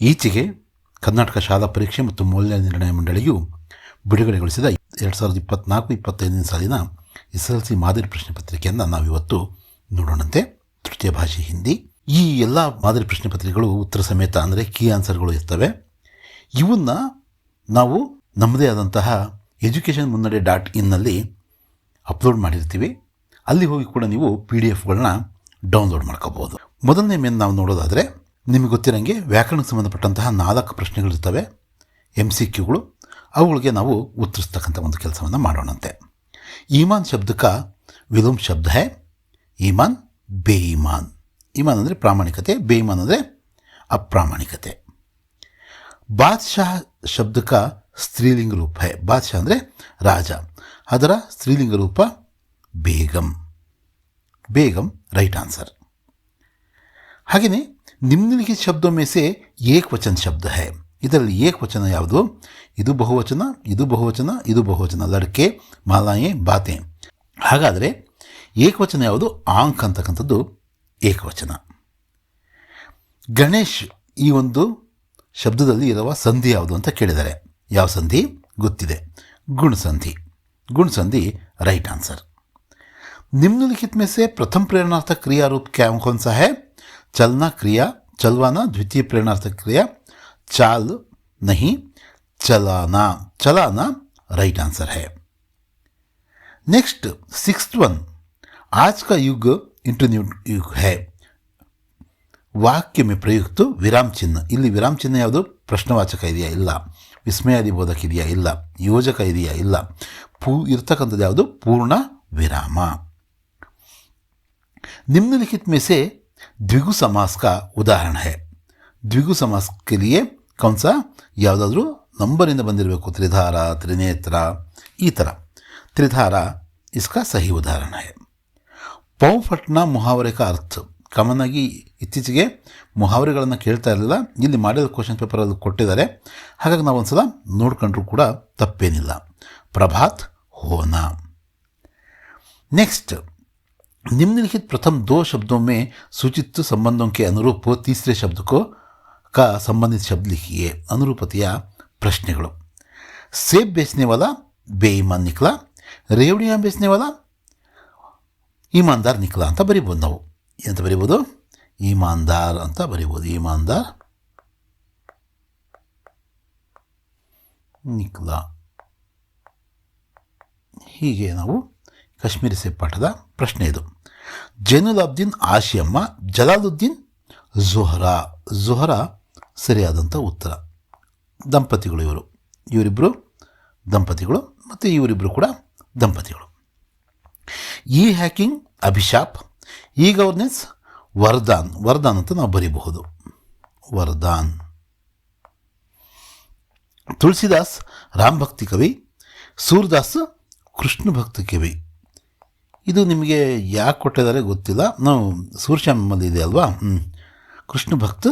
ಈಚೆಗೆ ಕರ್ನಾಟಕ ಶಾಲಾ ಪರೀಕ್ಷೆ ಮತ್ತು ಮೌಲ್ಯ ನಿರ್ಣಯ ಮಂಡಳಿಯು ಬಿಡುಗಡೆಗೊಳಿಸಿದ ಎರಡು ಸಾವಿರದ ಇಪ್ಪತ್ನಾಲ್ಕು ಇಪ್ಪತ್ತೈದನೇ ಸಾಲಿನ ಎಸ್ ಎಲ್ ಸಿ ಮಾದರಿ ಪ್ರಶ್ನೆ ಪತ್ರಿಕೆಯನ್ನು ನಾವಿವತ್ತು ನೋಡೋಣಂತೆ. ತೃತೀಯ ಭಾಷೆ ಹಿಂದಿ. ಈ ಎಲ್ಲ ಮಾದರಿ ಪ್ರಶ್ನೆ ಪತ್ರಿಕೆಗಳು ಉತ್ತರ ಸಮೇತ ಅಂದರೆ ಕೀ ಆನ್ಸರ್ಗಳು ಇರ್ತವೆ. ಇವನ್ನು ನಾವು ನಮ್ಮದೇ ಆದಂತಹ ಎಜುಕೇಷನ್ ಮುನ್ನಡೆ ಡಾಟ್ ಇನ್ನಲ್ಲಿ ಅಪ್ಲೋಡ್ ಮಾಡಿರ್ತೀವಿ. ಅಲ್ಲಿ ಹೋಗಿ ಕೂಡ ನೀವು ಪಿ ಡಿ ಎಫ್ಗಳನ್ನ ಡೌನ್ಲೋಡ್ ಮಾಡ್ಕೋಬೋದು ಮೊದಲನೇ ಮೇನ್ ನಾವು ನೋಡೋದಾದರೆ ನಿಮಗೆ ಗೊತ್ತಿರೋಂಗೆ ವ್ಯಾಕರಣಕ್ಕೆ ಸಂಬಂಧಪಟ್ಟಂತಹ ನಾಲ್ಕು ಪ್ರಶ್ನೆಗಳಿರ್ತವೆ ಎಂ ಸಿ ಕ್ಯೂಗಳು ಅವುಗಳಿಗೆ ನಾವು ಉತ್ತರಿಸ್ತಕ್ಕಂಥ ಒಂದು ಕೆಲಸವನ್ನು ಮಾಡೋಣಂತೆ. ಈಮಾನ್ ಶಬ್ದಕ ವಿಲೋಮ್ ಶಬ್ದ ಹೇ, ಈಮಾನ್ ಬೇಯಿಮಾನ್. ಈಮಾನ್ ಅಂದರೆ ಪ್ರಾಮಾಣಿಕತೆ, ಬೇಯಿಮಾನ್ ಅಂದರೆ ಅಪ್ರಾಮಾಣಿಕತೆ. ಬಾದ್ಶಾಹ ಶಬ್ದಕ ಸ್ತ್ರೀಲಿಂಗ ರೂಪ ಹೇ. ಬಾದ್ಶಾಹ ಅಂದರೆ ರಾಜ. ಅದರ ಸ್ತ್ರೀಲಿಂಗ ರೂಪ ಬೇಗಂ. Begum, right answer. ಹಾಗೆಯೇ ನಿಮ್ನಲಿಖಿತ ಶಬ್ದೋ ಮೇ ಸೆ ಏಕವಚನ ಶಬ್ದ ಹೇ ಇದರಲ್ಲಿ ಏಕವಚನ ಯಾವುದು ಇದು ಬಹುವಚನ ಇದು ಬಹುವಚನ ಇದು ಬಹುವಚನ ಲಡ್ಕೆ ಮಾಲಾಯೆ ಬಾತೆ ಹಾಗಾದರೆ ಏಕವಚನ ಯಾವುದು ಆಂಕ್ ಅಂತಕ್ಕಂಥದ್ದು ಏಕವಚನ ಗಣೇಶ್ ಈ ಒಂದು ಶಬ್ದದಲ್ಲಿ ಇರುವ ಸಂಧಿ ಯಾವುದು ಅಂತ ಕೇಳಿದ್ದಾರೆ ಯಾವ ಸಂಧಿ ಗೊತ್ತಿದೆ ಗುಣಸಂಧಿ गुणसंधि राइट आंसर निम्नलिखित में से प्रथम प्रेरणार्थक क्रिया रूप क्या कौन सा है चलना क्रिया चलवाना द्वितीय प्रेरणार्थक क्रिया चाल नहीं चलाना चलाना राइट आंसर है नेक्स्ट सिक्स वन आज का युग इंटरन्यू युग है ವಾಕ್ಯ ಮೇ ಪ್ರಯುಕ್ತ ವಿರಾಮ್ ಚಿಹ್ನ ಇಲ್ಲಿ ವಿರಾಮ್ ಚಿಹ್ನೆ ಯಾವುದು ಪ್ರಶ್ನವಾಚಕ ಇದೆಯಾ ಇಲ್ಲ ವಿಸ್ಮಯಾದಿ ಬೋಧಕ ಇದೆಯಾ ಇಲ್ಲ ಯೋಜಕ ಇದೆಯಾ ಇಲ್ಲ ಪೂ ಇರ್ತಕ್ಕಂಥದ್ದು ಯಾವುದು ಪೂರ್ಣ ವಿರಾಮ निम्नलिखित में से द्विगु समास का उदाहरण है द्विगु समास के लिए कौन सा ಯಾವುದಾದ್ರೂ ನಂಬರಿಂದ ಬಂದಿರಬೇಕು ತ್ರಿಧಾರ ತ್ರಿನೇತ್ರ ಈ ಥರ ತ್ರಿಧಾರ इसका सही उदाहरण है ಪೌ ಫಟ್ನ ಮುಹಾವರೆ ಕಾ ಅರ್ಥ ಕಾಮನ್ ಆಗಿ ಇತ್ತೀಚೆಗೆ ಮುಹಾವರೆಗಳನ್ನು ಕೇಳ್ತಾ ಇರಲಿಲ್ಲ ಇಲ್ಲಿ ಮಾಡಿದ ಕ್ವಶನ್ ಪೇಪರಲ್ಲಿ ಕೊಟ್ಟಿದ್ದಾರೆ ಹಾಗಾಗಿ ನಾವು ಒಂದು ಸಲ ನೋಡ್ಕೊಂಡ್ರೂ ಕೂಡ ತಪ್ಪೇನಿಲ್ಲ ಪ್ರಭಾತ್ ಹೋನಾ नेक्स्ट निम्नलिखित प्रथम दो शब्दों में सूचित संबंधों के अनुरूप तीसरे शब्द को का संबंधित शब्द लिखिए अनुरूपतिया प्रश्न सेब बेचने वाला बेईमान निकला रेवड़िया बेचने वाला ईमानदार निकला ಅಂತ ಬರಿಬೋದು ना ಏನಂತ ಬರಿಬೋದು ಇಮಾನ್ದಾರ್ ಅಂತ ಬರಿಬೋದು ಇಮಾನ್ದಾರ್ ನಿಕ್ಲಾ ಹೀಗೆ ನಾವು ಕಾಶ್ಮೀರಿ ಪಾಠದ ಪ್ರಶ್ನೆ ಇದು. ಜೈನುಲಾಬ್ದೀನ್ ಆಶಿಯಮ್ಮ ಜಲಾಲುದ್ದೀನ್ ಜೊಹರಾ. ಜೊಹರಾ ಸರಿಯಾದಂಥ ಉತ್ತರ. ದಂಪತಿಗಳು ಇವರು. ಇವರಿಬ್ಬರು ದಂಪತಿಗಳು ಮತ್ತು ಇವರಿಬ್ಬರು ಕೂಡ ದಂಪತಿಗಳು. ಈ ಹ್ಯಾಕಿಂಗ್ ಅಭಿಶಾಪ್, ಈ ಗವರ್ನೆನ್ಸ್ ವರದಾನ್ ವರದಾನ್ ಅಂತ ನಾವು ಬರೀಬಹುದು. ವರದಾನ್. ತುಳಸಿದಾಸ್ ರಾಮ್ ಭಕ್ತಿ ಕವಿ, ಸೂರ್ದಾಸ್ ಕೃಷ್ಣ ಭಕ್ತಿ ಕವಿ. ಇದು ನಿಮಗೆ ಯಾಕೆ ಕೊಟ್ಟಿದ್ದಾರೆ ಗೊತ್ತಿಲ್ಲ. ನಾವು ಸೂರ್ಯಶ್ಯಾಮಲ್ಲಿ ಇದೆ ಅಲ್ವಾ? ಕೃಷ್ಣ ಭಕ್ತ,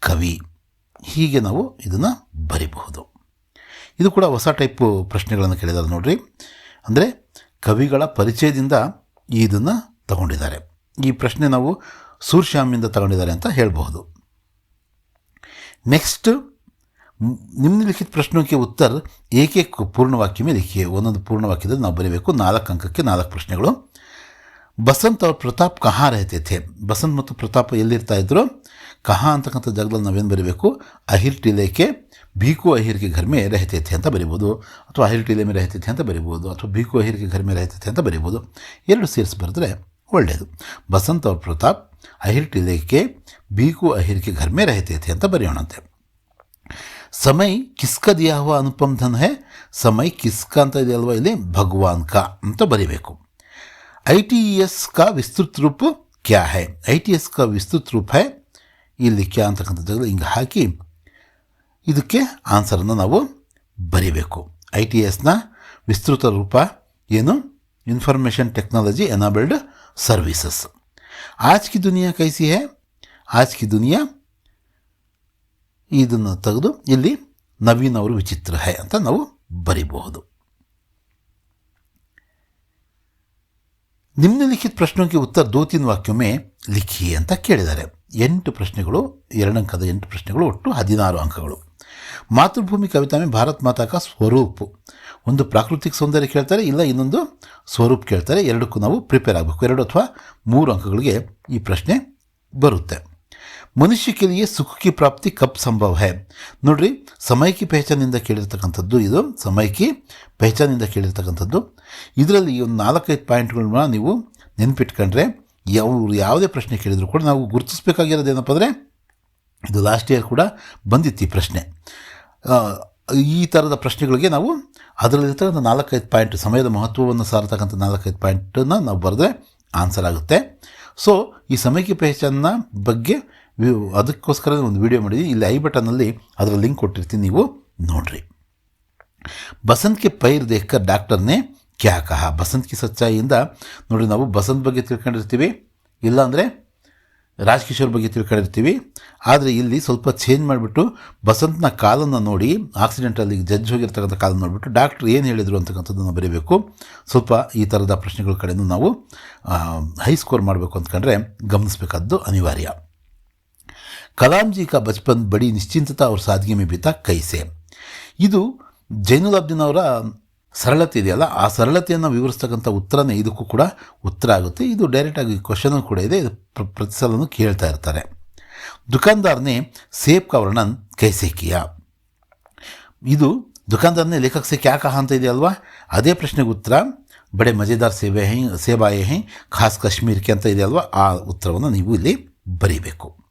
ಕವಿ. ಹೀಗೆ ನಾವು ಇದನ್ನು ಬರಿಬಹುದು. ಇದು ಕೂಡ ಹೊಸ ಟೈಪು ಪ್ರಶ್ನೆಗಳನ್ನು ಕೇಳಿದ್ದಾರೆ ನೋಡಿರಿ. ಅಂದರೆ ಕವಿಗಳ ಪರಿಚಯದಿಂದ ಇದನ್ನು ತಗೊಂಡಿದ್ದಾರೆ. ಈ ಪ್ರಶ್ನೆ ನಾವು ಸೂರ್ಯಶ್ಯಾಮಿಂದ ತಗೊಂಡಿದ್ದಾರೆ ಅಂತ ಹೇಳಬಹುದು. ನೆಕ್ಸ್ಟ್ ನಿಮ್ಮಲಿಖಿತ ಪ್ರಶ್ನೆಗೆ ಉತ್ತರ ಏಕೆ ಪೂರ್ಣ ಮೇಲೆ ಒಂದೊಂದು ಪೂರ್ಣವಾಕ್ಯದಲ್ಲಿ ನಾವು ಬರೀಬೇಕು. ನಾಲ್ಕು ಅಂಕಕ್ಕೆ ನಾಲ್ಕು ಪ್ರಶ್ನೆಗಳು. ಬಸಂತ್ ಅವ್ರ ಪ್ರತಾಪ್ ಕಹಾ ರಹಿತೈತೆ ಬಸಂತ್ ಮತ್ತು ಪ್ರತಾಪ್ ಎಲ್ಲಿರ್ತಾ ಇದ್ರು? ಕಹಾ ಅಂತಕ್ಕಂಥ ಜಾಗದಲ್ಲಿ ನಾವೇನು ಬರೀಬೇಕು? ಅಹಿರ್ ಟಿಲೇಕೆ ಭೀಕು ಅಹಿರ್ಗೆ ಘರ್ಮೆ ರಹಿತೈತೆ ಅಂತ ಬರಿಬೋದು. ಅಥವಾ ಅಹಿರ್ ಟಿಲೆ ಮೇಲೆ ರಹಿತೈತೆ ಅಂತ ಬರಿಬೋದು. ಅಥವಾ ಭೀಕು ಅಹಿರ್ಗೆ ಘರ್ಮೆ ರಹಿತೈತೆ ಅಂತ ಬರಿಬೋದು. ಎರಡು ಸೇರಿಸಿ ಬರೆದ್ರೆ ಒಳ್ಳೆಯದು ಬಸಂತ್ ಅವ್ರ ಪ್ರತಾಪ್ ಅಹಿರ್ ಟಿಲೇಕೆ ಭೀಕು ಅಹಿರ್ಗೆ ಘರ್ಮೆ ರಹಿತೈತೆ ಅಂತ ಬರೆಯೋಣಂತೆ. ಸಮಯ ಕಿಸ್ಕ ದಿಯಾವ ಅನುಪಮ್ ಧನ್ है ಸಮಯ ಕಿಸ್ಕ ಅಂತ ಇದೆ ಇಲ್ಲಿ? ಭಗವಾನ್ ಕಾ ಅಂತ ಬರೀಬೇಕು. ಐ ಟಿ ಎಸ್ ಕಾ ವಿಸ್ತೃತ ರೂಪ ಕ್ಯಾ ಹೈ? ಐ ಟಿ ಎಸ್ ಕಾ ವಿಸ್ತೃತ ರೂಪ ಹೈ, ಇಲ್ಲಿ ಕ್ಯಾ ಅಂತಕ್ಕಂಥದ್ದು ಹಿಂಗೆ ಹಾಕಿ ಇದಕ್ಕೆ ಆನ್ಸರನ್ನು ನಾವು ಬರಿಬೇಕು. ಐ ಟಿ ಎಸ್ನ ವಿಸ್ತೃತ ರೂಪ ಏನು? ಇನ್ಫಾರ್ಮೇಷನ್ ಟೆಕ್ನಾಲಜಿ ಎನಾಬಲ್ಡ್ ಸರ್ವಿಸಸ್ ಆಜ್ ಕಿ ದುನಿಯಾ ಕೈಸಿ है ಆಜ್ ಕಿ ದುನಿಯಾ ಇದನ್ನು ತೆಗೆದು ಇಲ್ಲಿ ನವೀನ್ ಅವರು ವಿಚಿತ್ರ ಹೇ ಅಂತ ನಾವು ಬರೀಬಹುದು. ನಿಮ್ನಲಿಖಿತ ಪ್ರಶ್ನೆಗೆ ಉತ್ತರ ದೋ ತಿನ್ ವಾಕ್ಯೊಮ್ಮೆ ಲಿಖಿ ಅಂತ ಕೇಳಿದ್ದಾರೆ. ಎಂಟು ಪ್ರಶ್ನೆಗಳು ಎರಡಂಕದ ಎಂಟು ಪ್ರಶ್ನೆಗಳು, ಒಟ್ಟು ಹದಿನಾರು ಅಂಕಗಳು. ಮಾತೃಭೂಮಿ ಕವಿತಾಮೆ ಭಾರತ್ ಮಾತಾಕ ಸ್ವರೂಪ. ಒಂದು ಪ್ರಾಕೃತಿಕ ಸೌಂದರ್ಯ ಕೇಳ್ತಾರೆ, ಇಲ್ಲ ಇನ್ನೊಂದು ಸ್ವರೂಪ ಕೇಳ್ತಾರೆ. ಎರಡಕ್ಕೂ ನಾವು ಪ್ರಿಪೇರ್ ಆಗಬೇಕು. ಎರಡು ಅಥವಾ ಮೂರು ಅಂಕಗಳಿಗೆ ಈ ಪ್ರಶ್ನೆ ಬರುತ್ತೆ. ಮನುಷ್ಯ ಕಿ ಪ್ರಾಪ್ತಿ ಕಪ್ ಸಂಭವ ಹೇ. ನೋಡ್ರಿ, ಸಮಯಕ್ಕೆ ಪೆಹಚಾನಿಂದ ಕೇಳಿರ್ತಕ್ಕಂಥದ್ದು ಇದು, ಸಮಯಕ್ಕೆ ಪೆಹಚಾನಿಂದ ಕೇಳಿರ್ತಕ್ಕಂಥದ್ದು. ಇದರಲ್ಲಿ ಈ ಒಂದು ನಾಲ್ಕೈದು ಪಾಯಿಂಟ್ಗಳನ್ನ ನೀವು ನೆನಪಿಟ್ಕೊಂಡ್ರೆ, ಯಾವ ಯಾವುದೇ ಪ್ರಶ್ನೆ ಕೇಳಿದರೂ ಕೂಡ ನಾವು ಗುರುತಿಸ್ಬೇಕಾಗಿರೋದು ಏನಪ್ಪ ಅಂದರೆ, ಇದು ಲಾಸ್ಟ್ ಇಯರ್ ಕೂಡ ಬಂದಿತ್ತು ಈ ಪ್ರಶ್ನೆ. ಈ ಥರದ ಪ್ರಶ್ನೆಗಳಿಗೆ ನಾವು ಅದರಲ್ಲಿರ್ತಕ್ಕಂಥ ನಾಲ್ಕೈದು ಪಾಯಿಂಟ್, ಸಮಯದ ಮಹತ್ವವನ್ನು ಸಾರತಕ್ಕಂಥ ನಾಲ್ಕೈದು ಪಾಯಿಂಟನ್ನು ನಾವು ಬರೆದ್ರೆ ಆನ್ಸರ್ ಆಗುತ್ತೆ. ಸೊ ಈ ಸಮಯಕ್ಕೆ ಪೆಹಚಾನ್ನ ಬಗ್ಗೆ ಅದಕ್ಕೋಸ್ಕರ ಒಂದು ವಿಡಿಯೋ ಮಾಡಿದ್ವಿ. ಇಲ್ಲಿ ಐ ಬಟನಲ್ಲಿ ಅದರ ಲಿಂಕ್ ಕೊಟ್ಟಿರ್ತೀನಿ, ನೀವು ನೋಡಿರಿ. ಬಸಂತ್ ಕೆ ಪೈರ್ ದೇಖ್ಕರ್ ಡಾಕ್ಟರ್ನೇ ಕ್ಯಾ ಕಹ ಬಸಂತ್ ಕಿ ಸಚ್ಚಾಯಿಯಿಂದ ನೋಡಿ, ನಾವು ಬಸಂತ್ ಬಗ್ಗೆ ತಿಳ್ಕೊಂಡಿರ್ತೀವಿ, ಇಲ್ಲಾಂದರೆ ರಾಜ್ ಕಿಶೋರ್ ಬಗ್ಗೆ ತಿಳ್ಕೊಂಡಿರ್ತೀವಿ. ಆದರೆ ಇಲ್ಲಿ ಸ್ವಲ್ಪ ಚೇಂಜ್ ಮಾಡಿಬಿಟ್ಟು ಬಸಂತ್ನ ಕಾಲನ್ನು ನೋಡಿ ಆಕ್ಸಿಡೆಂಟಲ್ಲಿ ಜಡ್ಜ್ ಹೋಗಿರ್ತಕ್ಕಂಥ ಕಾಲನ್ನು ನೋಡಿಬಿಟ್ಟು ಡಾಕ್ಟ್ರ್ ಏನು ಹೇಳಿದರು ಅಂತಕ್ಕಂಥದ್ದನ್ನು ಬರೀಬೇಕು. ಸ್ವಲ್ಪ ಈ ಥರದ ಪ್ರಶ್ನೆಗಳ ಕಡೆಯೂ ನಾವು ಹೈ ಸ್ಕೋರ್ ಮಾಡಬೇಕು ಅಂದ್ಕೊಂಡ್ರೆ ಗಮನಿಸಬೇಕಾದ್ದು ಅನಿವಾರ್ಯ. ಕಲಾಂ ಜಿ ಕಾ ಬಚ್ಪನ್ ಬಡಿ ನಿಶ್ಚಿಂತತಾ ಅವ್ರ ಸಾಧಿಗೆ ಮೇ ಬಿತಾ ಕೈಸೆ. ಇದು ಜೈನುಲ್ ಅಬ್ದಿನ್ ಅವರ ಸರಳತೆ ಇದೆಯಲ್ಲ, ಆ ಸರಳತೆಯನ್ನು ವಿವರಿಸ್ತಕ್ಕಂಥ ಉತ್ತರನೇ ಇದಕ್ಕೂ ಕೂಡ ಉತ್ತರ ಆಗುತ್ತೆ. ಇದು ಡೈರೆಕ್ಟಾಗಿ ಕ್ವಶನ್ ಕೂಡ ಇದೆ. ಇದು ಪ್ರ- ಪ್ರತಿ ಸಲನೂ ಕೇಳ್ತಾ ಇರ್ತಾರೆ. ದುಕಾನ್ದಾರ್ನೇ ಸೇಬ್ ಕವರ್ಣನ್ ಕೈಸೇಕಿಯ ಕೈಸೆ ಕಿಯಾ. ಇದು ದುಕಾನ್ದಾರ್ನೇ ಲೇಖಕ ಸೇಕ್ ಕ್ಯಾ ಕಹಾ ಅಂತ ಇದೆಯಲ್ವಾ? ಅದೇ ಪ್ರಶ್ನೆಗೆ ಉತ್ತರ, ಬಡೆ ಮಜೆದಾರ್ ಸೇವೆ ಹೈ, ಸೇಬಾಯೆ ಹೈ, ಖಾಸ್ ಕಾಶ್ಮೀರ್ಗೆ ಅಂತ ಇದೆಯಲ್ವಾ? ಆ ಉತ್ತರವನ್ನು ನೀವು ಇಲ್ಲಿ ಬರೀಬೇಕು.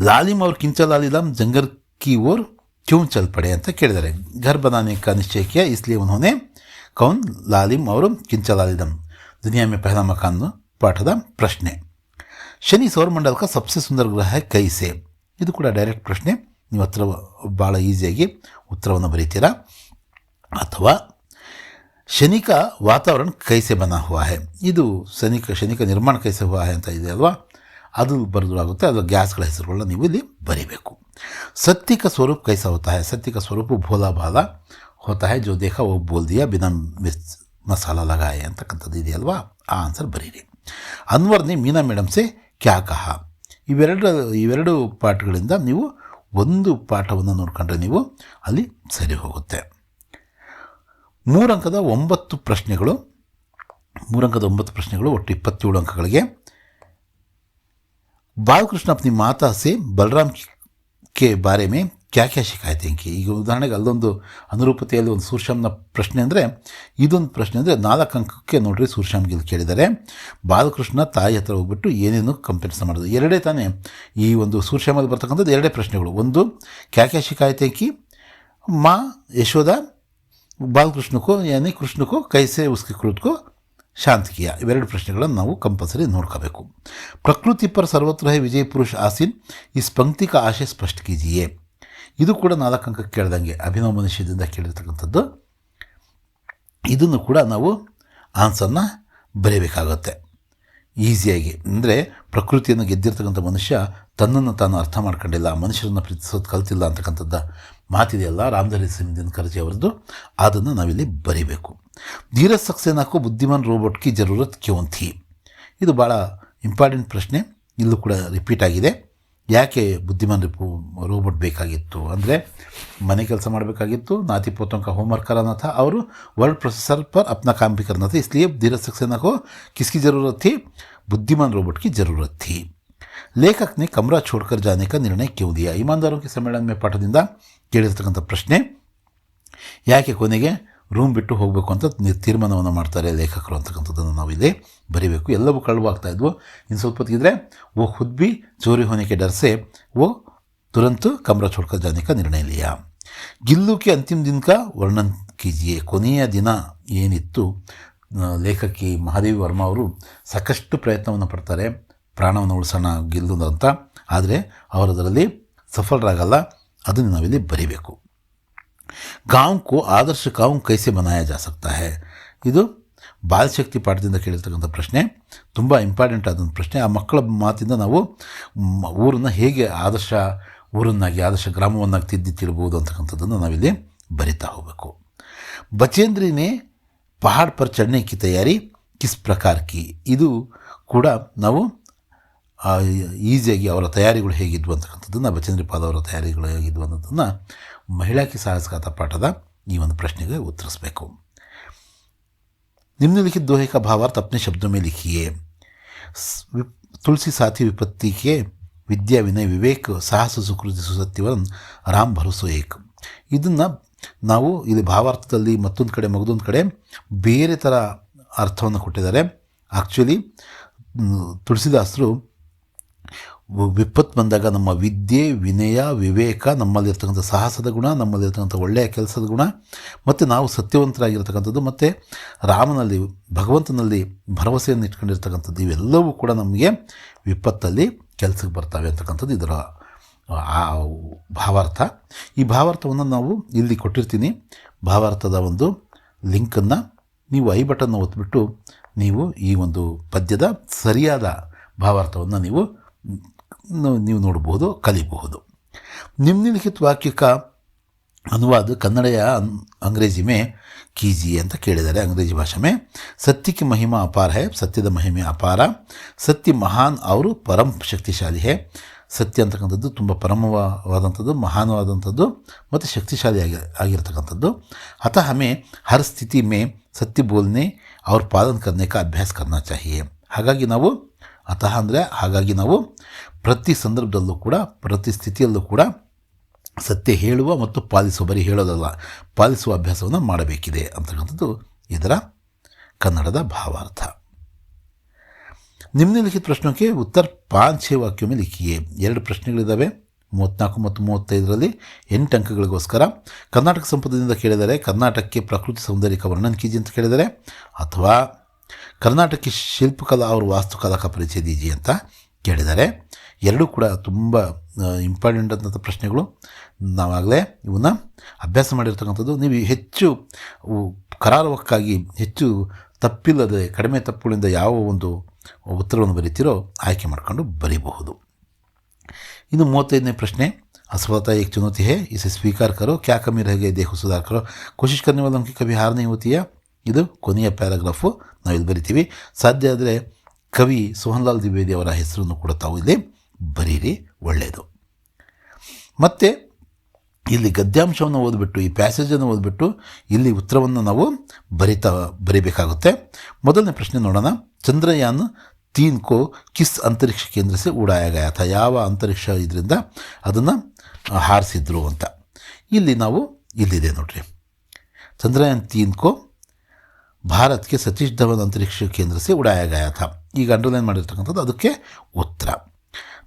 लालिम और किंचल लालिदम जंगल की ओर क्यों चल पड़े ಅಂತ ಕೇಳಿದ್ದಾರೆ घर बनाने का निश्चय किया इसलिए उन्होंने कौन लालिम और किंचल लालिदम दुनिया में पहला मकान ಪಾಠದ ಪ್ರಶ್ನೆ ಶನಿ ಸೌರಮಂಡಲಕ ಸಬ್ಸೆ ಸುಂದರ ಗ್ರಹ ಕೈಸೆ ಇದು ಕೂಡ ಡೈರೆಕ್ಟ್ ಪ್ರಶ್ನೆ ನೀವು ಹತ್ರ ಭಾಳ ಈಸಿಯಾಗಿ ಉತ್ತರವನ್ನು ಬರೀತೀರಾ ಅಥವಾ ಶನಿ का वातावरण कैसे बना हुआ है ಇದು ಶನಿ का ಶನಿ का ನಿರ್ಮಾಣ कैसे हुआ है ಅಂತ ಇದೆ ಅಲ್ವಾ ಅದು ಬರೆದಾಗುತ್ತೆ ಅದರ ಗ್ಯಾಸ್ಗಳ ಹೆಸರುಗಳನ್ನ ನೀವು ಇಲ್ಲಿ ಬರೀಬೇಕು. ಸತ್ಯಿಕ ಸ್ವರೂಪ ಕೈಸಾ ಹೋತಾ ಹೈ ಸತ್ಯಿಕ ಸ್ವರೂಪ ಭೋಲಾ ಬಾಲ ಹೋತಾ ಹೈ ಜೋ ದೇಹ ಓ ಬೋಲ್ ದಿಯಾ ಬಿನಾ ಮಿಸ್ ಮಸಾಲ ಲಗಾಯ ಅಂತಕ್ಕಂಥದ್ದು ಇದೆಯಲ್ವಾ ಆ ಆನ್ಸರ್ ಬರೀರಿ. ಅನ್ವರ್ನಿ ಮೀನಾ ಮೇಡಮ್ಸೆ ಕ್ಯಾ ಕಹ? ಇವೆರಡು ಇವೆರಡು ಪಾಠಗಳಿಂದ ನೀವು ಒಂದು ಪಾಠವನ್ನು ನೋಡ್ಕೊಂಡ್ರೆ ನೀವು ಅಲ್ಲಿ ಸರಿ ಹೋಗುತ್ತೆ. ಮೂರಂಕದ ಒಂಬತ್ತು ಪ್ರಶ್ನೆಗಳು, ಮೂರಂಕದ ಒಂಬತ್ತು ಪ್ರಶ್ನೆಗಳು, ಒಟ್ಟು ಇಪ್ಪತ್ತೇಳು ಅಂಕಗಳಿಗೆ ಬಾಲಕೃಷ್ಣ अपनी माता से बलराम के बारे में क्या क्या ಶಿಕಾಯತೆ ಅಂಕಿ ಈಗ ಉದಾಹರಣೆಗೆ ಅಲ್ಲೊಂದು ಅನುರೂಪತೆಯಲ್ಲಿ ಒಂದು ಸೂರ್ಶ್ಯಾಮ್ನ ಪ್ರಶ್ನೆ ಅಂದರೆ ಇದೊಂದು ಪ್ರಶ್ನೆ ಅಂದರೆ ನಾಲ್ಕು ಅಂಕಕ್ಕೆ ನೋಡ್ರಿ ಸೂರ್ಶ್ಯಾಮ್ ಗಿಲ್ ಕೇಳಿದ್ದಾರೆ ಬಾಲಕೃಷ್ಣ ತಾಯಿ ಹತ್ರ ಹೋಗ್ಬಿಟ್ಟು ಏನೇನು ಕಂಪೇರ್ಸ್ ಮಾಡೋದು ಎರಡೇ ತಾನೇ ಈ ಒಂದು ಸೂರ್ಶ್ಯಾಮಲ್ಲಿ ಬರ್ತಕ್ಕಂಥದ್ದು ಎರಡೇ ಪ್ರಶ್ನೆಗಳು ಒಂದು ಕ್ಯಾ ಕ್ಯಾ ಶಿಕಾಯತೆ ಅಂಕಿ ಮಾ ಯಶೋಧ ಬಾಲಕೃಷ್ಣ ಕೋ ಯಾನಿ ಕೃಷ್ಣ ಕೋ ಕೈಸೆ ಉಸ್ಕೆ ಕ್ರೋಧ ಕೋ ಶಾಂತ್ ಇವೆರಡು ಪ್ರಶ್ನೆಗಳನ್ನು ನಾವು ಕಂಪಲ್ಸರಿ ನೋಡ್ಕೋಬೇಕು. ಪ್ರಕೃತಿ ಪರ ಸರ್ವತ್ರ ವಿಜಯ ಪುರುಷ್ ಆಸಿನ್, ಈ ಪಂಕ್ತಿ ಆಶೆ ಸ್ಪಷ್ಟ ಕೀಜಿಯೇ. ಇದು ಕೂಡ ನಾಲ್ಕು ಅಂಕಕ್ಕೆ ಕೇಳ್ದಂಗೆ, ಅಭಿನವ ಮನುಷ್ಯದಿಂದ ಕೇಳಿರ್ತಕ್ಕಂಥದ್ದು. ಇದನ್ನು ಕೂಡ ನಾವು ಆನ್ಸರ್ನ ಬರೀಬೇಕಾಗತ್ತೆ. ಈಸಿಯಾಗಿ. ಅಂದರೆ ಪ್ರಕೃತಿಯನ್ನು ಗೆದ್ದಿರ್ತಕ್ಕಂಥ ಮನುಷ್ಯ ತನ್ನನ್ನು ತಾನು ಅರ್ಥ ಮಾಡ್ಕೊಂಡಿಲ್ಲ, ಮನುಷ್ಯರನ್ನು ಪ್ರೀತಿಸೋದು ಕಲ್ತಿಲ್ಲ ಅಂತಕ್ಕಂಥದ್ದು ಮಾತಿದೆಯಲ್ಲ ರಾಮಧರಿ ಸಿಂಗ್ ಖರ್ಜೆ ಅವರದ್ದು. ಅದನ್ನು ನಾವಿಲ್ಲಿ ಬರೀಬೇಕು. ಧೀರಜ್ ಸಕ್ಸೇನಾಕು ಬುದ್ಧಿಮಾನ್ ರೋಬೋಟ್ಗೆ ಜರೂರತ್ ಕ್ಯೋನ್ ಥಿ? ಇದು ಭಾಳ ಇಂಪಾರ್ಟೆಂಟ್ ಪ್ರಶ್ನೆ. ಇಲ್ಲೂ ಕೂಡ ರಿಪೀಟ್ ಆಗಿದೆ. ಯಾಕೆ ಬುದ್ಧಿಮಾನ್ ರಿಪೋ, ರೋಬೋಟ್ ಬೇಕಾಗಿತ್ತು? ಅಂದರೆ ಮನೆ ಕೆಲಸ ಮಾಡಬೇಕಾಗಿತ್ತು. ನಾತಿ ಪೋತಂಕ ಹೋಮ್ವರ್ಕ್ ಅನ್ನೋಥ ಅವರು ವರ್ಲ್ಡ್ ಪ್ರೊಸೆಸರ್ ಪರ್ ಅಪ್ನ ಕಾಂಪಿಕರ್ನಥ ಇಸ್ಲಿಯೇ ಧೀರ ಸಕ್ಸೇನಾಕು ಕಿಸ್ಕಿ ಜರೂರತ್ ಥಿ, ಬುದ್ಧಿಮಾನ್ ರೋಬೋಟ್ಗೆ ಕಿ ಜರೂರತ್ ಥಿ. लेखक ने कमरा छोड़कर जाने का निर्णय क्यों दिया ईमानदारों के सम्मेलन में ಪಾಠದಿಂದ ಕೇಳಿರ್ತಕ್ಕಂಥ ಪ್ರಶ್ನೆ ಯಾಕೆ ಕೊನೆಗೆ ರೂಮ್ ಬಿಟ್ಟು ಹೋಗಬೇಕು ಅಂತ ನಿ- ತೀರ್ಮಾನವನ್ನು ಮಾಡ್ತಾರೆ ಲೇಖಕರು ಅಂತಕ್ಕಂಥದ್ದನ್ನು ನಾವು ಇಲ್ಲಿ ಬರೀಬೇಕು ಎಲ್ಲವೂ ಕಳುವಾಗ್ತಾ ಇದ್ವು ಇನ್ನು ಸ್ವಲ್ಪ ಹೊತ್ತಿಗಿದ್ರೆ वो खुद भी चोरी होने के डर से वो तुरंत कमरा छोड़कर जाने का निर्णय लिया ಗಿಲ್ಲು ಕೆ ಅಂತಿಮ ದಿನಕ ವರ್ಣನ್ ಕೀಜಿಯೇ ಕೊನೆಯ ದಿನ ಏನಿತ್ತು ಆ, ಲೇಖಕಿ ಮಹಾದೇವಿ ವರ್ಮಾ ಅವರು ಸಾಕಷ್ಟು ಪ್ರಯತ್ನವನ್ನು ಪಡ್ತಾರೆ ಪ್ರಾಣವನ್ನು ಉಳಿಸೋಣ, ಗೆಲ್ಲೋದು ಅಂತ. ಆದರೆ ಅವರದರಲ್ಲಿ ಸಫಲರಾಗಲ್ಲ. ಅದನ್ನು ನಾವಿಲ್ಲಿ ಬರಿಬೇಕು. ಗಾಂಕು ಆದರ್ಶ ಕಾವು ಕೈಸೆ ಮನಾಯ ಜಾಸಕ್ತಾ ಹೇ. ಇದು ಬಾಲಶಕ್ತಿ ಪಾಠದಿಂದ ಕೇಳಿರ್ತಕ್ಕಂಥ ಪ್ರಶ್ನೆ. ತುಂಬ ಇಂಪಾರ್ಟೆಂಟ್ ಆದಂಥ ಪ್ರಶ್ನೆ. ಆ ಮಕ್ಕಳ ಮಾತಿಂದ ನಾವು ಊರನ್ನು ಹೇಗೆ ಆದರ್ಶ ಊರನ್ನಾಗಿ, ಆದರ್ಶ ಗ್ರಾಮವನ್ನಾಗಿ ತಿದ್ದಿ ತಿಳ್ಬೋದು ಅಂತಕ್ಕಂಥದ್ದನ್ನು ನಾವಿಲ್ಲಿ ಬರಿತಾ ಹೋಗಬೇಕು. ಬಚೇಂದ್ರಿನೇ ಪಹಾಡ್ ಪರ್ ಚಡ್ನೆ ತಯಾರಿ, ಕಿಸ್ ಪ್ರಕಾರ ಕಿ. ಇದು ಕೂಡ ನಾವು ಈಸಿಯಾಗಿ ಅವರ ತಯಾರಿಗಳು ಹೇಗಿದ್ವು ಅಂತಕ್ಕಂಥದ್ದನ್ನು ಬಚೇಂದ್ರಿಪಾದ ಅವರ ತಯಾರಿಗಳು ಹೇಗಿದ್ವು ಅನ್ನೋದನ್ನು ಮಹಿಳಾ ಕಿ ಕಥಾ ಪಾಠದ ಈ ಒಂದು ಪ್ರಶ್ನೆಗೆ ಉತ್ತರಿಸಬೇಕು. ನಿಮ್ನಲಿಖಿತ ದೋಹಿಕ ಭಾವಾರ್ಥ ಅಪ್ನೆ ಶಬ್ದ ಮೇಲಿಖಿಯೇ ವಿ ತುಳಸಿ ಸಾತಿ ವಿಪತ್ತಿಗೆ ವಿದ್ಯಾ ವಿನಯ ವಿವೇಕ್ ಸಾಹಸ ಸುಕೃತಿ ಸುಸತ್ಯವನ್ ರಾಮ್ ಭರಸು ಏಕ್. ಇದನ್ನು ನಾವು ಇಲ್ಲಿ ಭಾವಾರ್ಥದಲ್ಲಿ ಮತ್ತೊಂದು ಕಡೆ ಮಗದೊಂದು ಕಡೆ ಬೇರೆ ಥರ ಅರ್ಥವನ್ನು ಕೊಟ್ಟಿದ್ದಾರೆ. ಆ್ಯಕ್ಚುಲಿ ತುಳಸಿದಾಸರು ವಿಪತ್ತು ಬಂದಾಗ ನಮ್ಮ ವಿದ್ಯೆ, ವಿನಯ, ವಿವೇಕ ನಮ್ಮಲ್ಲಿರ್ತಕ್ಕಂಥ ಸಾಹಸದ ಗುಣ, ನಮ್ಮಲ್ಲಿರ್ತಕ್ಕಂಥ ಒಳ್ಳೆಯ ಕೆಲಸದ ಗುಣ, ಮತ್ತು ನಾವು ಸತ್ಯವಂತರಾಗಿರ್ತಕ್ಕಂಥದ್ದು, ಮತ್ತು ರಾಮನಲ್ಲಿ, ಭಗವಂತನಲ್ಲಿ ಭರವಸೆಯನ್ನು ಇಟ್ಕೊಂಡಿರ್ತಕ್ಕಂಥದ್ದು, ಇವೆಲ್ಲವೂ ಕೂಡ ನಮಗೆ ವಿಪತ್ತಲ್ಲಿ ಕೆಲಸಕ್ಕೆ ಬರ್ತವೆ ಅಂತಕ್ಕಂಥದ್ದು ಇದರ ಆ ಭಾವಾರ್ಥ. ಈ ಭಾವಾರ್ಥವನ್ನು ನಾವು ಇಲ್ಲಿ ಕೊಟ್ಟಿರ್ತೀನಿ. ಭಾವಾರ್ಥದ ಒಂದು ಲಿಂಕನ್ನು ನೀವು ಐ ಬಟನ್ನು ಒತ್ತಿಬಿಟ್ಟು ನೀವು ಈ ಒಂದು ಪದ್ಯದ ಸರಿಯಾದ ಭಾವಾರ್ಥವನ್ನು ನೀವು ನೀವು ನೋಡಬಹುದು ಕಲಿಬಹುದು. ನಿಮ್ನಿಲಿಖಿತ ವಾಕ್ಯಕ ಅನುವಾದ ಕನ್ನಡೆಯ ಅಂಗ್ರೇಜಿ ಮೇ ಕೀಜಿ ಅಂತ ಕೇಳಿದ್ದಾರೆ, ಅಂಗ್ರೇಜಿ ಭಾಷೆ ಮೇ. ಸತ್ಯಕ್ಕೆ ಮಹಿಮಾ ಅಪಾರ ಹೇ, ಸತ್ಯದ ಮಹಿಮೆ ಅಪಾರ. ಸತ್ಯ ಮಹಾನ್ ಅವರು ಪರಂ ಶಕ್ತಿಶಾಲಿ ಹೇ. ಸತ್ಯ ಅಂತಕ್ಕಂಥದ್ದು ತುಂಬ ಪರಮವಾದಂಥದ್ದು, ಮಹಾನವಾದಂಥದ್ದು ಮತ್ತು ಶಕ್ತಿಶಾಲಿ ಆಗಿ, ಆಗಿರ್ತಕ್ಕಂಥದ್ದು. ಅತ ಮೇ ಹರ್ ಸ್ಥಿತಿ ಮೇ ಸತ್ಯ ಬೋಲ್ನೆ, ಅವ್ರ ಪಾಲನ ಕರ್ನೇಕ ಅಭ್ಯಾಸ ಕರ್ನಾ ಚಾಹಿಯೇ. ಹಾಗಾಗಿ ನಾವು ಅತಃ ಅಂದರೆ ಹಾಗಾಗಿ ನಾವು ಪ್ರತಿ ಸಂದರ್ಭದಲ್ಲೂ ಕೂಡ, ಪ್ರತಿ ಸ್ಥಿತಿಯಲ್ಲೂ ಕೂಡ ಸತ್ಯ ಹೇಳುವ ಮತ್ತು ಪಾಲಿಸುವ, ಬರೀ ಹೇಳೋದಲ್ಲ, ಪಾಲಿಸುವ ಅಭ್ಯಾಸವನ್ನು ಮಾಡಬೇಕಿದೆ ಅಂತಕ್ಕಂಥದ್ದು ಇದರ ಕನ್ನಡದ ಭಾವಾರ್ಥ. ನಿಮ್ನಲಿಖಿತ ಪ್ರಶ್ನೆಗೆ ಉತ್ತರ ಪಾಂಚೆ ವಾಕ್ಯ ಲಿಖಿಯೇ. ಎರಡು ಪ್ರಶ್ನೆಗಳಿದ್ದಾವೆ ಮೂವತ್ತ್ನಾಲ್ಕು ಮತ್ತು ಮೂವತ್ತೈದರಲ್ಲಿ ಎಂಟು ಅಂಕಗಳಿಗೋಸ್ಕರ ಕರ್ನಾಟಕ ಸಂಪದದಿಂದ ಕೇಳಿದರೆ ಕರ್ನಾಟಕಕ್ಕೆ ಪ್ರಕೃತಿ ಸೌಂದರ್ಯಕ ವರ್ಣನ್ ಕೀಜಿ ಅಂತ ಕೇಳಿದರೆ ಅಥವಾ ಕರ್ನಾಟಕಕ್ಕೆ ಶಿಲ್ಪಕಲಾ ಅವರು ವಾಸ್ತುಕಲಾ ಕಾ ಪರಿಚಯ ದೀಜಿ ಅಂತ ಕೇಳಿದ್ದಾರೆ ಎರಡೂ ಕೂಡ ತುಂಬ ಇಂಪಾರ್ಟೆಂಟ್ ಆದಂಥ ಪ್ರಶ್ನೆಗಳು ನಾವಾಗಲೇ ಇವನ್ನ ಅಭ್ಯಾಸ ಮಾಡಿರ್ತಕ್ಕಂಥದ್ದು ನೀವು ಹೆಚ್ಚು ಉ- ಕರಾರುವಕ್ಕಾಗಿ ಹೆಚ್ಚು ತಪ್ಪಿಲ್ಲದೆ ಕಡಿಮೆ ತಪ್ಪುಗಳಿಂದ ಯಾವ ಒಂದು ಉತ್ತರವನ್ನು ಬರೀತೀರೋ ಆಯ್ಕೆ ಮಾಡ್ಕೊಂಡು ಬರೀಬಹುದು ಇನ್ನು ಮೂವತ್ತೈದನೇ ಪ್ರಶ್ನೆ असफलता एक चुनौती है इसे स्वीकार करो क्या कमी रह गई देखो सुधार करो कोशिश करने वालों की कभी हार नहीं होती है ಇದು ಕೊನೆಯ ಪ್ಯಾರಾಗ್ರಾಫು. ನಾವು ಇಲ್ಲಿ ಬರಿತೀವಿ. ಸಾಧ್ಯ ಆದರೆ ಕವಿ ಸೋಹನ್ಲಾಲ್ ದ್ವಿವೇದಿ ಅವರ ಹೆಸರನ್ನು ಕೂಡ ತಾವು ಇಲ್ಲಿ ಬರೀರಿ ಒಳ್ಳೆಯದು ಮತ್ತು ಇಲ್ಲಿ ಗದ್ಯಾಂಶವನ್ನು ಓದಿಬಿಟ್ಟು, ಈ ಪ್ಯಾಸೇಜನ್ನು ಓದಿಬಿಟ್ಟು, ಇಲ್ಲಿ ಉತ್ತರವನ್ನು ನಾವು ಬರಿತಾ, ಬರಿಬೇಕಾಗುತ್ತೆ. ಮೊದಲನೇ ಪ್ರಶ್ನೆ ನೋಡೋಣ. ಚಂದ್ರಯಾನ್ ತೀನ್ ಕೋ ಕಿಸ್ ಅಂತರಿಕ್ಷ ಕೇಂದ್ರ ಸೆ ಥಾ ಯಾವ ಅಂತರಿಕ್ಷ ಇದರಿಂದ ಅದನ್ನು ಹಾರಿಸಿದ್ರು ಅಂತ. ಇಲ್ಲಿ ನಾವು, ಇಲ್ಲಿದೆ ನೋಡ್ರಿ. ಚಂದ್ರಯಾನ್ ತೀನ್ ಕೋ ಭಾರತ್ಗೆ ಸತೀಶ್ ಧವನ್ ಅಂತರಿಕ್ಷ ಕೇಂದ್ರ ಸೇ ಗಯಾ ಥಾ ಈಗ ಅಂಡರ್ಲೈನ್ ಮಾಡಿರ್ತಕ್ಕಂಥದ್ದು ಅದಕ್ಕೆ ಉತ್ತರ.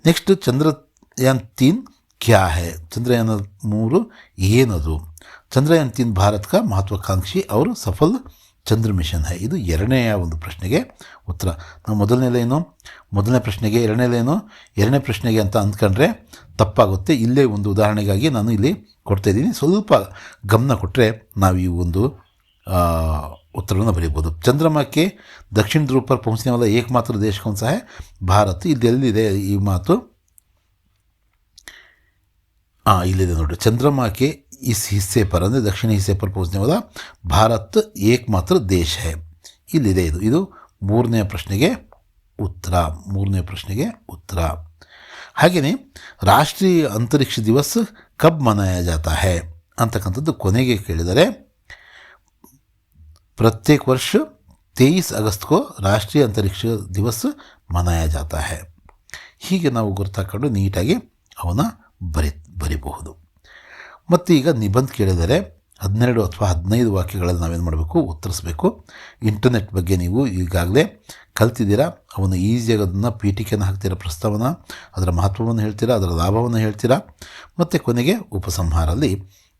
ನೆಕ್ಸ್ಟ್ ಚಂದ್ರಯಾನ್ ತೀನ್ ಕ್ಯಾ ಹೇ? ಚಂದ್ರಯಾನ ಮೂರು ಏನದು? ಚಂದ್ರಯಾನ್ ತೀನ್ ಭಾರತ್ ಕಾ ಮಹತ್ವಾಕಾಂಕ್ಷಿ ಅವರು ಸಫಲ್ ಚಂದ್ರ ಮಿಷನ್ ಹೈ? ಇದು ಎರಡನೆಯ ಒಂದು ಪ್ರಶ್ನೆಗೆ ಉತ್ತರ. ನಾವು ಮೊದಲನೇಲೇನು ಮೊದಲನೇ ಪ್ರಶ್ನೆಗೆ ಎರಡನೇಲೇನು ಎರಡನೇ ಪ್ರಶ್ನೆಗೆ ಅಂತ ಅಂದ್ಕೊಂಡ್ರೆ ತಪ್ಪಾಗುತ್ತೆ. ಇಲ್ಲೇ ಒಂದು ಉದಾಹರಣೆಗಾಗಿ ನಾನು ಇಲ್ಲಿ ಕೊಡ್ತಾ ಇದ್ದೀನಿ. ಸ್ವಲ್ಪ ಗಮನ ಕೊಟ್ಟರೆ ನಾವು ಈ ಒಂದು ಉತ್ತರವನ್ನು ಬರೀಬೋದು ಚಂದ್ರಮಕ್ಕೆ ದಕ್ಷಿಣ ಧ್ರುವ ಪರ ಪಹುಂಚನೆವಾದ ಏಕಮಾತ್ರ ದೇಶಕ್ಕೊಂದು ಸಹ ಭಾರತ ಇದೆಲ್ಲಿದೆ ಈ ಮಾತು? ಹಾಂ ಇಲ್ಲಿದೆ ನೋಡಿ ಚಂದ್ರಮಾಕೆ ಇಸ್ ಹಿಸ್ಸೆ ಪರ್ ಅಂದರೆ ದಕ್ಷಿಣ ಹಿಸ್ಸೆ ಪರ್ ಪೂಜನೆವಾದ ಭಾರತ್ ಏಕಮಾತ್ರ ದೇಶ ಹೇ. ಇಲ್ಲಿದೆ ಇದು. ಇದು ಮೂರನೇ ಪ್ರಶ್ನೆಗೆ ಉತ್ತರ. ಮೂರನೇ ಪ್ರಶ್ನೆಗೆ ಉತ್ತರ. ಹಾಗೆಯೇ ರಾಷ್ಟ್ರೀಯ ಅಂತರಿಕ್ಷ ದಿವಸ ಕಬ್ ಮನಾಯ ಜಾತ ಹೇ ಅಂತಕ್ಕಂಥದ್ದು ಕೊನೆಗೆ ಕೇಳಿದರೆ प्रत्येक वर्ष 23 अगस्त को ರಾಷ್ಟ್ರೀಯ ಅಂತರಿಕ್ಷ ದಿವಸ್ ಮನಾಯ ಜಾತಾ ಹೈ ಹೀಗೆ ನಾವು ಗುರುತಾಕೊಂಡು ನೀಟಾಗಿ ಅವನ್ನ ಬರಿ ಬರಿಬಹುದು ಮತ್ತು ಈಗ ನಿಬಂಧ ಕೇಳಿದರೆ ಹದಿನೆರಡು ಅಥವಾ ಹದಿನೈದು ವಾಕ್ಯಗಳಲ್ಲಿ ನಾವೇನು ಮಾಡಬೇಕು ಉತ್ತರಿಸಬೇಕು ಇಂಟರ್ನೆಟ್ ಬಗ್ಗೆ ನೀವು ಈಗಾಗಲೇ ಕಲ್ತಿದ್ದೀರಾ ಅವನು ಈಸಿಯಾಗಿ ಅದನ್ನು ಪೀಠಿಕೆಯನ್ನು ಹಾಕ್ತೀರಾ ಪ್ರಸ್ತಾವನ ಅದರ ಮಹತ್ವವನ್ನು ಹೇಳ್ತೀರಾ ಅದರ ಲಾಭವನ್ನು ಹೇಳ್ತೀರಾ ಮತ್ತು ಕೊನೆಗೆ ಉಪಸಂಹಾರಲ್ಲಿ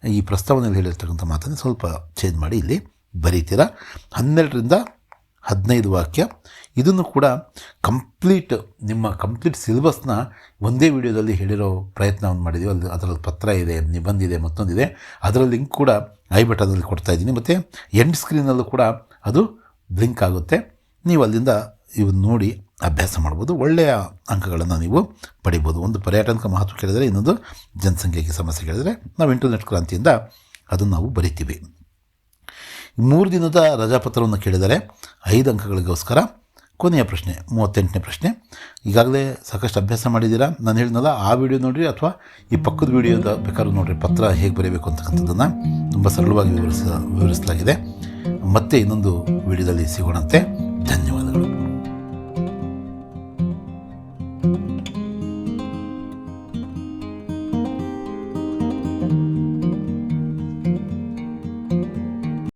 ಈ ಪ್ರಸ್ತಾವನೆಯಲ್ಲಿ ಹೇಳಿರ್ತಕ್ಕಂಥ ಮಾತನ್ನು ಸ್ವಲ್ಪ ಚೇಂಜ್ ಮಾಡಿ ಇಲ್ಲಿ ಬರೀತೀರಾ? ಹನ್ನೆರಡರಿಂದ ಹದಿನೈದು ವಾಕ್ಯ. ಇದನ್ನು ಕೂಡ ಕಂಪ್ಲೀಟ್, ನಿಮ್ಮ ಕಂಪ್ಲೀಟ್ ಸಿಲೆಬಸ್ನ ಒಂದೇ ವಿಡಿಯೋದಲ್ಲಿ ಹೇಳಿರೋ ಪ್ರಯತ್ನವನ್ನು ಮಾಡಿದ್ದೀವಿ. ಅಲ್ಲಿ ಅದರಲ್ಲಿ ಪತ್ರ ಇದೆ ನಿಬಂಧ ಇದೆ ಮತ್ತೊಂದಿದೆ. ಅದರ ಲಿಂಕ್ ಕೂಡ ಐ ಬಟನಲ್ಲಿ ಕೊಡ್ತಾ ಇದ್ದೀನಿ. ಮತ್ತು ಎಂಡ್ ಸ್ಕ್ರೀನಲ್ಲೂ ಕೂಡ ಅದು ಬ್ಲಿಂಕ್ ಆಗುತ್ತೆ. ನೀವು ಅಲ್ಲಿಂದ ಇವನ್ನ ನೋಡಿ ಅಭ್ಯಾಸ ಮಾಡ್ಬೋದು. ಒಳ್ಳೆಯ ಅಂಕಗಳನ್ನು ನೀವು ಪಡಿಬೋದು. ಒಂದು ಪರ್ಯಾಟಕ ಮಹತ್ವ ಕೇಳಿದರೆ ಇನ್ನೊಂದು ಜನಸಂಖ್ಯೆಗೆ ಸಮಸ್ಯೆ ಕೇಳಿದರೆ ನಾವು ಇಂಟರ್ನೆಟ್ ಕ್ರಾಂತಿಯಿಂದ ಅದನ್ನು ನಾವು ಬರಿತೀವಿ. ಮೂರು ದಿನದ ರಜಾಪತ್ರವನ್ನು ಕೇಳಿದರೆ ಐದು ಅಂಕಗಳಿಗೋಸ್ಕರ ಕೊನೆಯ ಪ್ರಶ್ನೆ, ಮೂವತ್ತೆಂಟನೇ ಪ್ರಶ್ನೆ. ಈಗಾಗಲೇ ಸಾಕಷ್ಟು ಅಭ್ಯಾಸ ಮಾಡಿದ್ದೀರಾ? ನಾನು ಹೇಳಿದ್ನಲ್ಲ, ಆ ವಿಡಿಯೋ ನೋಡಿರಿ ಅಥವಾ ಈ ಪಕ್ಕದ ವಿಡಿಯೋದ ಬೇಕಾದ್ರೂ ನೋಡಿರಿ. ಪತ್ರ ಹೇಗೆ ಬರೀಬೇಕು ಅಂತಕ್ಕಂಥದ್ದನ್ನು ತುಂಬ ಸರಳವಾಗಿ ವಿವರಿಸ ವಿವರಿಸಲಾಗಿದೆ. ಮತ್ತೆ ಇನ್ನೊಂದು ವಿಡಿಯೋದಲ್ಲಿ ಸಿಗೋಣಂತೆ. ಧನ್ಯವಾದ